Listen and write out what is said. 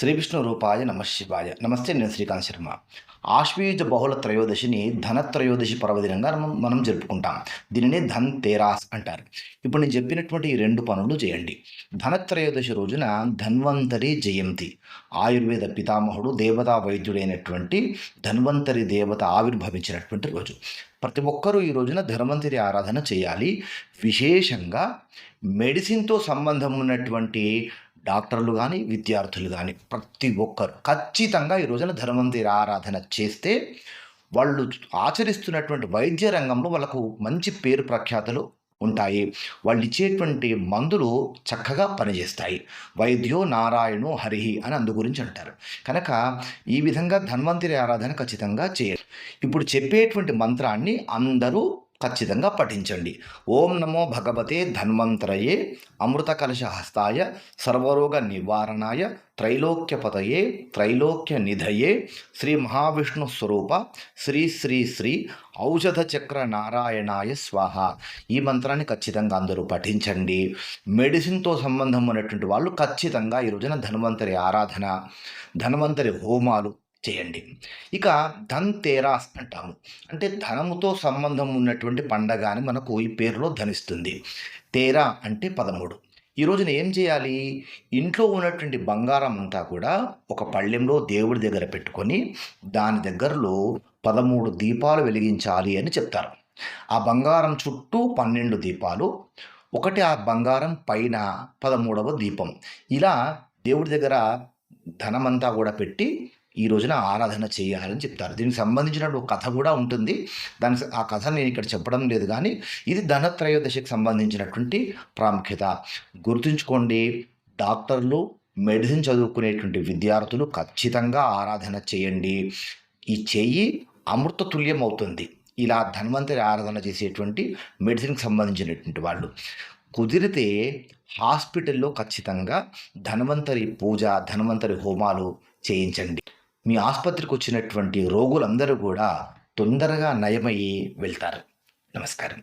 శ్రీ విష్ణు రూపాయ నమ శివాయ. నమస్తే నేను శ్రీకాంత్ శర్మ. ఆశ్వీజ బహుళ త్రయోదశిని ధనత్రయోదశి పర్వదినంగా మనం మనం జరుపుకుంటాం. దీనిని ధన్ తేరాస్ అంటారు. ఇప్పుడు నేను చెప్పినటువంటి ఈ రెండు పనులు చేయండి. ధనత్రయోదశి రోజున ధన్వంతరి జయంతి. ఆయుర్వేద పితామహుడు దేవతా వైద్యుడైనటువంటి ధన్వంతరి దేవత ఆవిర్భవించినటువంటి రోజు. ప్రతి ఒక్కరూ ఈ రోజున ధన్వంతరి ఆరాధన చేయాలి. విశేషంగా మెడిసిన్తో సంబంధం ఉన్నటువంటి డాక్టర్లు కానీ విద్యార్థులు కానీ ప్రతి ఒక్కరు ఖచ్చితంగా ఈ రోజున ధన్వంతరి ఆరాధన చేస్తే వాళ్ళు ఆచరిస్తున్నటువంటి వైద్య రంగంలో వాళ్ళకు మంచి పేరు ప్రఖ్యాతలు ఉంటాయి. వాళ్ళు ఇచ్చేటువంటి మందులు చక్కగా పనిచేస్తాయి. వైద్యో నారాయణో హరిహి అని అందు గురించి అంటారు. కనుక ఈ విధంగా ధన్వంతరి ఆరాధన ఖచ్చితంగా చేయాలి. ఇప్పుడు చెప్పేటువంటి మంత్రాన్ని అందరూ ఖచ్చితంగా పఠించండి. ఓం నమో భగవతే ధన్వంతరయే అమృత కలశ హస్తాయ సర్వరోగ నివారణాయ త్రైలోక్యపతయే త్రైలోక్య నిధయే శ్రీ మహావిష్ణు స్వరూప శ్రీ శ్రీ శ్రీ ఔషధ చక్ర నారాయణాయ స్వాహ. ఈ మంత్రాన్ని ఖచ్చితంగా అందరూ పఠించండి. మెడిసిన్తో సంబంధం ఉన్నటువంటి వాళ్ళు ఖచ్చితంగా ఈ రోజున ధన్వంతరి ఆరాధన ధన్వంతరి హోమాలు చేయండి. ఇక ధన్ తేరాస్ అంటాము. అంటే ధనముతో సంబంధం ఉన్నటువంటి పండగ అని మనకు ఈ పేరులో ధనిస్తుంది. తేరా అంటే పదమూడు. ఈ రోజున ఏం చేయాలి? ఇంట్లో ఉన్నటువంటి బంగారం అంతా కూడా ఒక పళ్ళెంలో దేవుడి దగ్గర పెట్టుకొని దాని దగ్గరలో పదమూడు దీపాలు వెలిగించాలి అని చెప్తారు. ఆ బంగారం చుట్టూ పన్నెండు దీపాలు ఒకటి ఆ బంగారం పైన పదమూడవ దీపం. ఇలా దేవుడి దగ్గర ధనమంతా కూడా పెట్టి ఈ రోజున ఆరాధన చేయాలని చెప్తారు. దీనికి సంబంధించిన ఒక కథ కూడా ఉంటుంది. దాని ఆ కథ నేను ఇక్కడ చెప్పడం లేదు కానీ ఇది ధనత్రయోదశికి సంబంధించినటువంటి ప్రాముఖ్యత. గుర్తుంచుకోండి డాక్టర్లు మెడిసిన్ చదువుకునేటువంటి విద్యార్థులు ఖచ్చితంగా ఆరాధన చేయండి. ఈ చెయ్యి అమృతతుల్యం అవుతుంది. ఇలా ధన్వంతరి ఆరాధన చేసేటువంటి మెడిసిన్కి సంబంధించినటువంటి వాళ్ళు. కుదిరితే హాస్పిటల్లో ఖచ్చితంగా ధన్వంతరి పూజ ధన్వంతరి హోమాలు చేయించండి. మీ ఆసుపత్రికి వచ్చినటువంటి రోగులందరూ కూడా తొందరగా నయమయ్యి వెళ్తారు. నమస్కారం.